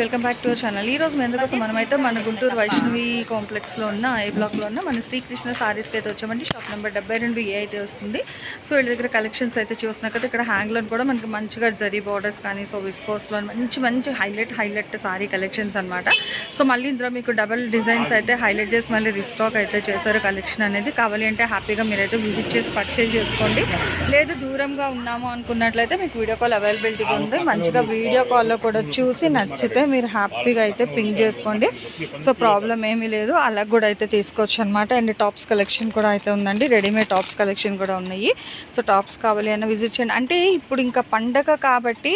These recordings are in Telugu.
Welcome back to our channel. ఈ రోజు ఎందుకోసం మనమైతే మన గుంటూరు వైష్ణవి కాంప్లెక్స్లో ఉన్న ఐ బ్లాక్లో ఉన్న మన శ్రీకృష్ణ సారీస్కి అయితే వచ్చామండి. షాప్ నెంబర్ డెబ్బై రెండు ఏ అయితే వస్తుంది. సో వీళ్ళ దగ్గర కలెక్షన్స్ అయితే చూస్తున్నా కదా ఇక్కడ హ్యాంగ్లో కూడా మనకి మంచిగా జరీ బార్డర్స్ కానీ సో విస్కోస్లో మంచి మంచి హైలైట్ హైలైట్ సారీ కలెక్షన్స్ అనమాట సో మళ్ళీ ఇందులో మీకు డబల్ డిజైన్స్ అయితే హైలైట్ చేసి మళ్ళీ రిస్టాక్ అయితే చేశారు కలెక్షన్ అనేది. కావాలి అంటే హ్యాపీగా మీరైతే విజిట్ చేసి పర్చేజ్ చేసుకోండి. లేదు దూరంగా ఉన్నాము అనుకున్నట్లయితే మీకు వీడియో కాల్ అవైలబిలిటీగా ఉంది. మంచిగా వీడియో కాల్లో కూడా చూసి నచ్చితే మీరు హ్యాపీగా అయితే పింక్ చేసుకోండి. సో ప్రాబ్లం ఏమీ లేదు. అలా కూడా అయితే తీసుకోవచ్చు అనమాట అండ్ టాప్స్ కలెక్షన్ కూడా అయితే ఉందండి. రెడీమేడ్ టాప్స్ కలెక్షన్ కూడా ఉన్నాయి. సో టాప్స్ కావాలి అన్న విజిట్ చేయండి. అంటే ఇప్పుడు ఇంకా పండగ కాబట్టి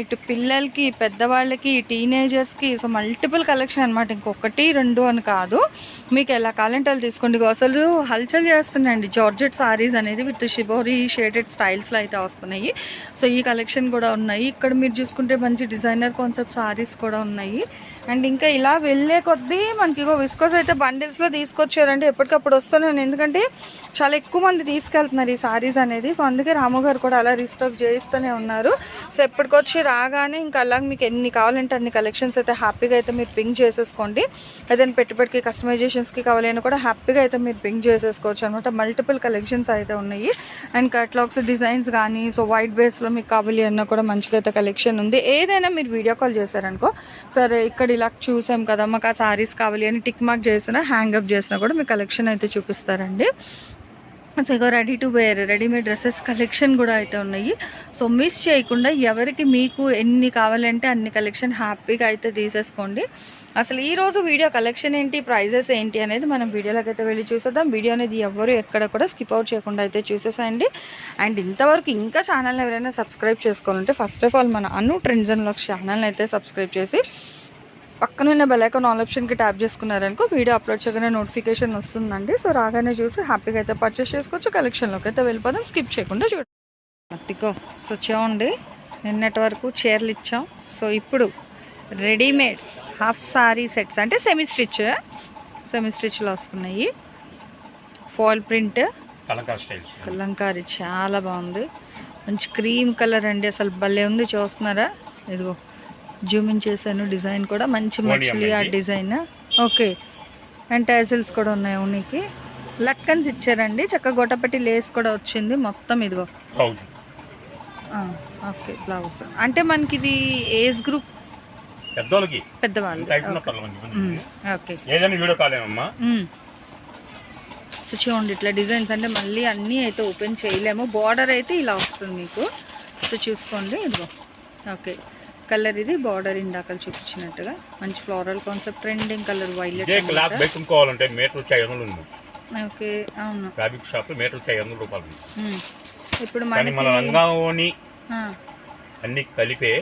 ఇటు పిల్లలకి పెద్దవాళ్ళకి టీనేజర్స్కి సో మల్టిపుల్ కలెక్షన్ అనమాట ఇంకొకటి రెండు అని కాదు. మీకు ఎలా కావాలంటే అలా తీసుకోండి. అసలు హల్చల్ చేస్తున్నాయండి జార్జెట్ సారీస్ అనేది విత్ షిబోరీ షేడెడ్ స్టైల్స్లో అయితే వస్తున్నాయి. సో ఈ కలెక్షన్ కూడా ఉన్నాయి. ఇక్కడ మీరు చూసుకుంటే మంచి డిజైనర్ కాన్సెప్ట్ సారీస్ కూడా ఉన్నాయి. అండ్ ఇంకా ఇలా వెళ్ళే కొద్దీ మనకి ఇగో విస్కోస్ అయితే బండిల్స్లో తీసుకొచ్చారండి. ఎప్పటికప్పుడు వస్తున్నాను ఎందుకంటే చాలా ఎక్కువ మంది తీసుకెళ్తున్నారు ఈ సారీస్ అనేది. సో అందుకే రాము గారు కూడా అలా రీస్టాక్ చేయిస్తూనే ఉన్నారు. సో ఎప్పటికొచ్చి రాగానే ఇంకా అలాగే మీకు ఎన్ని కావాలంటే అన్ని కలెక్షన్స్ అయితే హ్యాపీగా అయితే మీరు పింక్ చేసేసుకోండి. ఏదైనా పెట్టుబడికి కస్టమైజేషన్స్కి కావాలని కూడా హ్యాపీగా అయితే మీరు పింక్ చేసేసుకోవచ్చు అనమాట. మల్టిపుల్ కలెక్షన్స్ అయితే ఉన్నాయి. అండ్ కట్లాగ్స్ డిజైన్స్ కానీ సో వైట్ బేస్లో మీకు కావాలి అన్న కూడా మంచిగా అయితే కలెక్షన్ ఉంది. ఏదైనా మీరు వీడియో కాల్ అనుకో. సరే ఇక్కడ ఇలా చూసాం కదా మాకు ఆ సారీస్ కావాలి అని టిక్ మార్క్ చేసినా హ్యాంగప్ చేసినా కూడా మీ కలెక్షన్ అయితే చూపిస్తారండి. సో ఇక ready to wear readymade dresses collection కూడా అయితే ఉన్నాయి. సో మిస్ చేయకుండా ఎవరికి మీకు ఎన్ని కావాలంటే అన్ని కలెక్షన్ హ్యాపీగా అయితే తీసేసుకోండి. అసలు ఈరోజు వీడియో కలెక్షన్ ఏంటి ప్రైజెస్ ఏంటి అనేది మనం వీడియోలోకి అయితే వెళ్ళి చూసేద్దాం. వీడియో అనేది ఎవరు ఎక్కడ కూడా స్కిప్ అవుట్ చేయకుండా అయితే చూసేసేయండి. అండ్ ఇంతవరకు ఇంకా ఛానల్ని ఎవరైనా సబ్స్క్రైబ్ చేసుకోవాలంటే ఫస్ట్ ఆఫ్ ఆల్ మన అను ట్రెండ్స్ అండ్ ఛానల్ని అయితే సబ్స్క్రైబ్ చేసి పక్కనున్న బెల్ ఐకాన్ ఆల్ ఆప్షన్కి ట్యాప్ చేసుకున్నారనుకో వీడియో అప్లోడ్ చేయగానే నోటిఫికేషన్ వస్తుందండి. సో రాగానే చూసి హ్యాపీగా అయితే పర్చేస్ చేసుకోవచ్చు. కలెక్షన్లోకి అయితే వెళ్ళిపోదాం. స్కిప్ చేయకుండా చూడండి అత్తికో సో చూడండి నిన్నటి వరకు చీరలు ఇచ్చాం. సో ఇప్పుడు రెడీమేడ్ హాఫ్ సారీ సెట్స్ అంటే సెమీ స్టిచ్ సెమీ స్టిచ్లో వస్తున్నాయి. Fall print kalamkar styles. Kalamkari చాలా బాగుంది. మంచి క్రీమ్ కలర్ అండి. అసలు భలే ఉంది. చూస్తున్నారా? ఇదిగో. జూమిన్ చేశాను డిజైన్ కూడా మంచి మచిలీ ఆ? డిజైన్. ఓకే. అండ్ టాజిల్స్ కూడా ఉన్నాయి ఉనికి. లక్కన్స్ ఇచ్చారండి. చక్క గొట్టపట్టి లేస్ కూడా వచ్చింది. మొత్తం ఇదిగో. Okay blouse. అంటే మనకి ఇది ఏజ్ గ్రూప్? పెద్దోళ్ళకి. పెద్దవాళ్ళు. ఓకే. ఏదైనా వీడియో కాలేమమ్మా మ్మ్. సో చూడండి ఇట్లా డిజైన్స్ అంటే మళ్ళీ అన్నీ అయితే ఓపెన్ చేయలేము. బార్డర్ అయితే ఇలా వస్తుంది మీకు. సో చూసుకోండి ఇదిగో. ఓకే. కలర్ ఇది బార్డర్ ఇందాక చూపించినట్టుగా. మంచి floral concept trending colour violet cloth పెట్టుకోవాలంటే మీటర్ వచ్చి ఐదు వందలు ఉంది. ఓకే అవును. ఫ్యాబ్రిక్ షాప్లో మీటర్ వచ్చి ఐదు వందల రూపాయలు. ఇప్పుడు మన మనకి రంగాని ఆ, అన్ని కలిపే.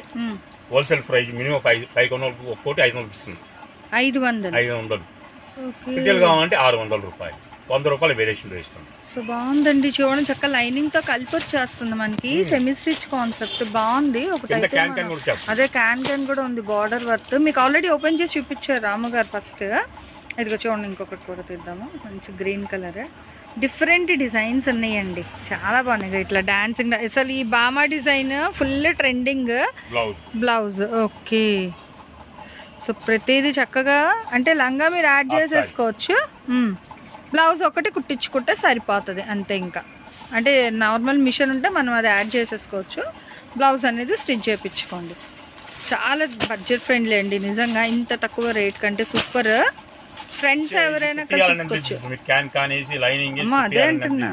Wholesale price minimum five five కొనలకు ఒక్కోటి ఐదు వందలు ఇస్తుంది. ఐదు వందలు. ఐదు వందలు. ఓకే. రిటైల్ కావాలంటే ఆరు వందల రూపాయలు. వంద రూపాయలు వేరియేషన్లో ఇస్తాం. సో బాగుందండి చూడండి చక్క లైనింగ్తో కలిపి వచ్చేస్తుంది మనకి. సెమీ స్టిచ్ కాన్సెప్ట్ బాగుంది. అదే క్యాన్ క్యాన్ కూడా ఉంది బార్డర్ వర్క్ మీకు ఆల్రెడీ ఓపెన్ చేసి చూపించారు రామగారు ఫస్ట్ ఇదిగో చూడండి ఇంకొకటి కూడా తీద్దాము. మంచి గ్రీన్ కలర్ డిఫరెంట్ డిజైన్స్ ఉన్నాయండి. చాలా బాగున్నాయి. ఇట్లా డాన్సింగ్ అసలు ఈ బామా design full trending blouse okay so ప్రతిదీ చక్కగా అంటే లంగా మీరు యాడ్ చేసేసుకోవచ్చు. బ్లౌజ్ ఒకటి కుట్టించుకుంటే సరిపోతుంది అంతే ఇంకా. అంటే నార్మల్ మిషన్ ఉంటే మనం అది యాడ్ చేసేసుకోవచ్చు. బ్లౌజ్ అనేది స్టిచ్ చేయించుకోండి. చాలా బడ్జెట్ ఫ్రెండ్లీ అండి నిజంగా ఇంత తక్కువ రేట్ కంటే సూపర్. ఫ్రెండ్స్ ఎవరైనా అదే అంటున్నా.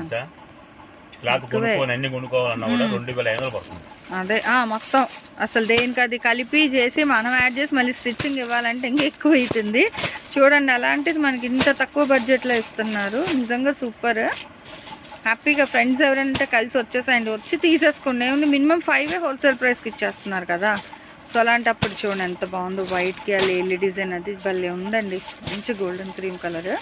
క్లాత్. కొనుక్కొని అన్ని కొనుక్కోవాలన్నా కూడా రెండు వేల ఐదు వందలు పడుతుంది. అదే ఆ, మొత్తం. అసలు దేనికి అది కలిపి చేసి మనం యాడ్ చేసి మళ్ళీ స్టిచ్చింగ్ ఇవ్వాలంటే ఇంకా ఎక్కువ అవుతుంది. చూడండి అలాంటిది మనకి ఇంత తక్కువ బడ్జెట్లో ఇస్తున్నారు. నిజంగా సూపర్. హ్యాపీగా ఫ్రెండ్స్ ఎవరైనా కలిసి వచ్చేసాయండి. వచ్చి తీసేసుకోండి. ఏముంది మినిమం ఫైవ్ హోల్సేల్ ప్రైస్కి ఇచ్చేస్తున్నారు కదా. సో అలాంటప్పుడు చూడండి ఎంత బాగుందో. వైట్కి ఆ లేలి డిజైన్ అది భలే ఉందండి. మంచి గోల్డెన్ క్రీమ్ కలర్.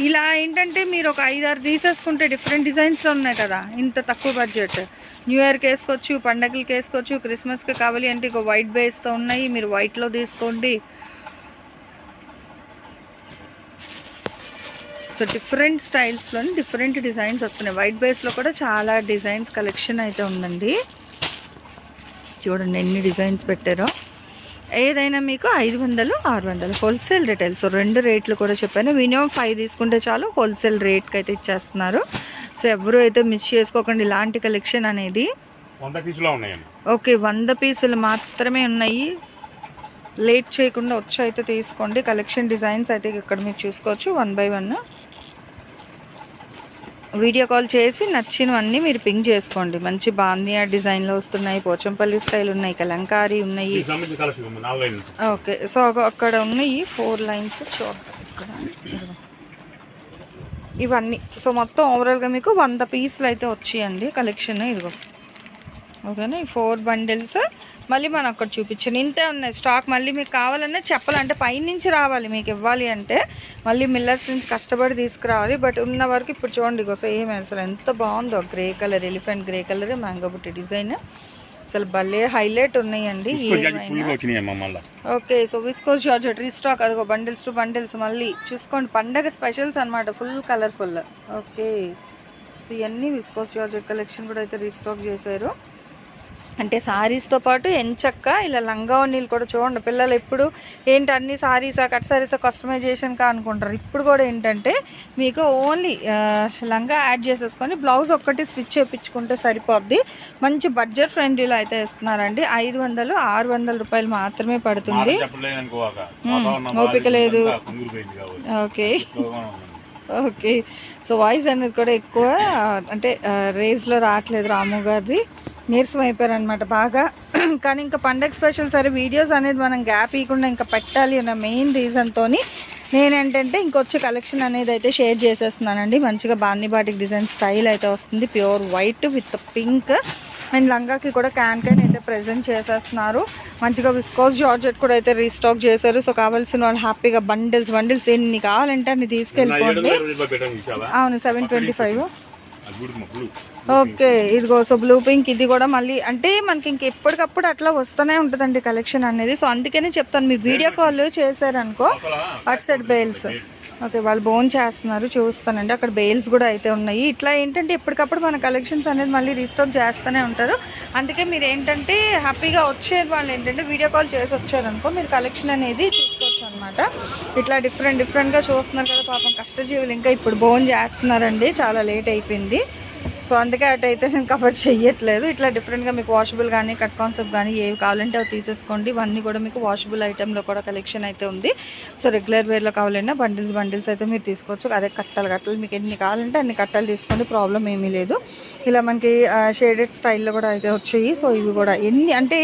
ఇలా ఏంటంటే మీరు ఒక ఐదారు తీసేసుకుంటే డిఫరెంట్ డిజైన్స్లో ఉన్నాయి కదా ఇంత తక్కువ బడ్జెట్ న్యూ ఇయర్కి వేసుకోవచ్చు పండగలకి వేసుకోవచ్చు క్రిస్మస్కి కావాలి అంటే ఇక వైట్ బేస్తో ఉన్నాయి మీరు వైట్లో తీసుకోండి. సో డిఫరెంట్ స్టైల్స్లోని డిఫరెంట్ డిజైన్స్ వస్తున్నాయి. వైట్ బేస్లో కూడా చాలా డిజైన్స్ కలెక్షన్ అయితే ఉందండి. చూడండి ఎన్ని డిజైన్స్ పెట్టారో. ఏదైనా మీకు ఐదు వందలు ఆరు వందలు. Wholesale retail. సో రెండు రేట్లు కూడా చెప్పాను. మినిమం ఫైవ్ తీసుకుంటే చాలు హోల్సేల్ రేట్కి అయితే ఇచ్చేస్తున్నారు. సో ఎవరు అయితే మిస్ చేసుకోకండి ఇలాంటి కలెక్షన్ అనేది. ఓకే వంద పీసులు మాత్రమే ఉన్నాయి. లేట్ చేయకుండా వచ్చి అయితే తీసుకోండి. కలెక్షన్ డిజైన్స్ అయితే ఇక్కడ మీరు చూసుకోవచ్చు. One by one. Video call చేసి నచ్చినవన్నీ మీరు పింక్ చేసుకోండి మంచి బాందియా డిజైన్లో వస్తున్నాయి పోచంపల్లి స్టైల్ ఉన్నాయి కలంకారీ ఉన్నాయి. ఓకే సో అక్కడ ఉన్నాయి ఫోర్ లైన్స్ చూద్దాం ఇక్కడ. ఇవన్నీ సో మొత్తం ఓవరాల్గా మీకు వంద పీసులు అయితే వచ్చాయండి కలెక్షన్ ఇదిగో ఓకేనా? ఈ ఫోర్ బండిల్స్. మళ్ళీ మనం అక్కడ చూపించాను ఇంతే ఉన్నాయి. స్టాక్ మళ్ళీ మీకు కావాలన్నా చెప్పాలంటే పైనుంచి రావాలి మీకు ఇవ్వాలి అంటే మళ్ళీ మిల్లర్స్ నుంచి కష్టపడి తీసుకురావాలి. బట్ ఉన్న వరకు ఇప్పుడు చూడండి ఇగో సేమ్ అసలు ఎంత బాగుందో. Grey colour elephant grey colour mango బుట్టి డిజైన్. అసలు భలే హైలైట్ ఉన్నాయండి. Okay so viscose georgette restock అదిగో బండిల్స్ టు బండిల్స్ మళ్ళీ. చూసుకోండి పండగ స్పెషల్స్ అనమాట ఫుల్ కలర్ఫుల్. ఓకే సో ఇవన్నీ విస్కోస్ జార్జెట్ కలెక్షన్ కూడా అయితే రీస్టాక్ చేశారు. అంటే సారీస్తో పాటు ఎంచక్క ఇలా లంగా నీళ్ళు కూడా చూడండి. పిల్లలు ఎప్పుడు ఏంటి అన్ని సారీసా కట్ సారీసా కస్టమైజేషన్ కా అనుకుంటారు. ఇప్పుడు కూడా ఏంటంటే మీకు ఓన్లీ లంగా యాడ్ చేసేసుకొని బ్లౌజ్ ఒక్కటి స్టిచ్ చేయించుకుంటే సరిపోద్ది. మంచి బడ్జెట్ ఫ్రెండ్లీలో అయితే ఇస్తున్నారండి. ఐదు వందలు ఆరు వందల రూపాయలు మాత్రమే పడుతుంది. ఓపిక లేదు. ఓకే. ఓకే. సో వాయిస్ అనేది కూడా ఎక్కువ అంటే రేస్లో రావట్లేదు రాము గారిది. నీరసం అయిపోయారు అనమాట బాగా. కానీ ఇంకా పండగ స్పెషల్ సరే వీడియోస్ అనేది మనం గ్యాప్ ఇవ్వకుండా ఇంకా పెట్టాలి అన్న మెయిన్ రీజన్తో నేనేంటంటే ఇంకొచ్చే కలెక్షన్ అనేది అయితే షేర్ చేసేస్తున్నానండి. మంచిగా బాన్ని బాటిక్ డిజైన్ స్టైల్ అయితే వస్తుంది. Pure white with pink and లంగాకి కూడా క్యాన్ క్యాన్ అయితే ప్రజెంట్ చేసేస్తున్నారు. మంచిగా విస్కోస్ జార్జెట్ కూడా అయితే రీస్టాక్ చేశారు. సో కావాల్సిన వాళ్ళు హ్యాపీగా బండిల్స్ బండిల్స్ ఎన్ని కావాలంటే అన్ని తీసుకెళ్ళిపోండి. అవును సెవెన్ ట్వంటీ ఫైవ్ ఓకే ఇదిగో సో బ్లూ పింక్ ఇది కూడా మళ్ళీ అంటే మనకి ఇంక ఎప్పటికప్పుడు అట్లా వస్తూనే ఉంటుందండి కలెక్షన్ అనేది. సో అందుకనే చెప్తాను మీరు వీడియో కాల్ చేశారనుకో అటు సైడ్ బెయిల్స్ ఓకే వాళ్ళు బోన్ చేస్తున్నారు చూస్తానండి. అక్కడ బెయిల్స్ కూడా అయితే ఉన్నాయి. ఇట్లా ఏంటంటే ఎప్పటికప్పుడు మన కలెక్షన్స్ అనేది మళ్ళీ రీస్టాక్ చేస్తూనే ఉంటారు. అందుకే మీరు ఏంటంటే హ్యాపీగా వచ్చేది వాళ్ళు ఏంటంటే వీడియో కాల్ చేసి వచ్చారనుకో మీరు కలెక్షన్ అనేది చూసుకోవచ్చు అనమాట ఇట్లా డిఫరెంట్ డిఫరెంట్గా చూస్తున్నారు కదా పాపం కష్టజీవులు ఇంకా ఇప్పుడు బోన్ చేస్తున్నారండి. చాలా లేట్ అయిపోయింది. సో అందుకే అటు అయితే నేను కవర్ చేయట్లేదు ఇట్లా డిఫరెంట్గా మీకు వాషబుల్ కానీ కట్ కాన్సెప్ట్ కానీ ఏవి కావాలంటే అవి తీసేసుకోండి. ఇవన్నీ కూడా మీకు వాషబుల్ ఐటెంలో కూడా కలెక్షన్ అయితే ఉంది. సో రెగ్యులర్ వేర్లో కావాలన్నా బండిల్స్ బండిల్స్ అయితే మీరు తీసుకోవచ్చు. అదే కట్టలు కట్టలు మీకు ఎన్ని కావాలంటే అన్ని కట్టలు తీసుకోండి. ప్రాబ్లం ఏమీ లేదు. ఇలా మనకి షేడెడ్ స్టైల్లో కూడా అయితే వచ్చాయి. సో ఇవి కూడా ఎన్ని అంటే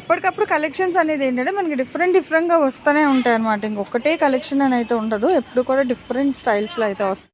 ఎప్పటికప్పుడు కలెక్షన్స్ అనేది ఏంటంటే మనకి డిఫరెంట్ డిఫరెంట్గా వస్తూనే ఉంటాయి అనమాట ఇంకొకటే కలెక్షన్ అని అయితే ఉండదు. ఎప్పుడు కూడా డిఫరెంట్ స్టైల్స్లో అయితే వస్తాయి.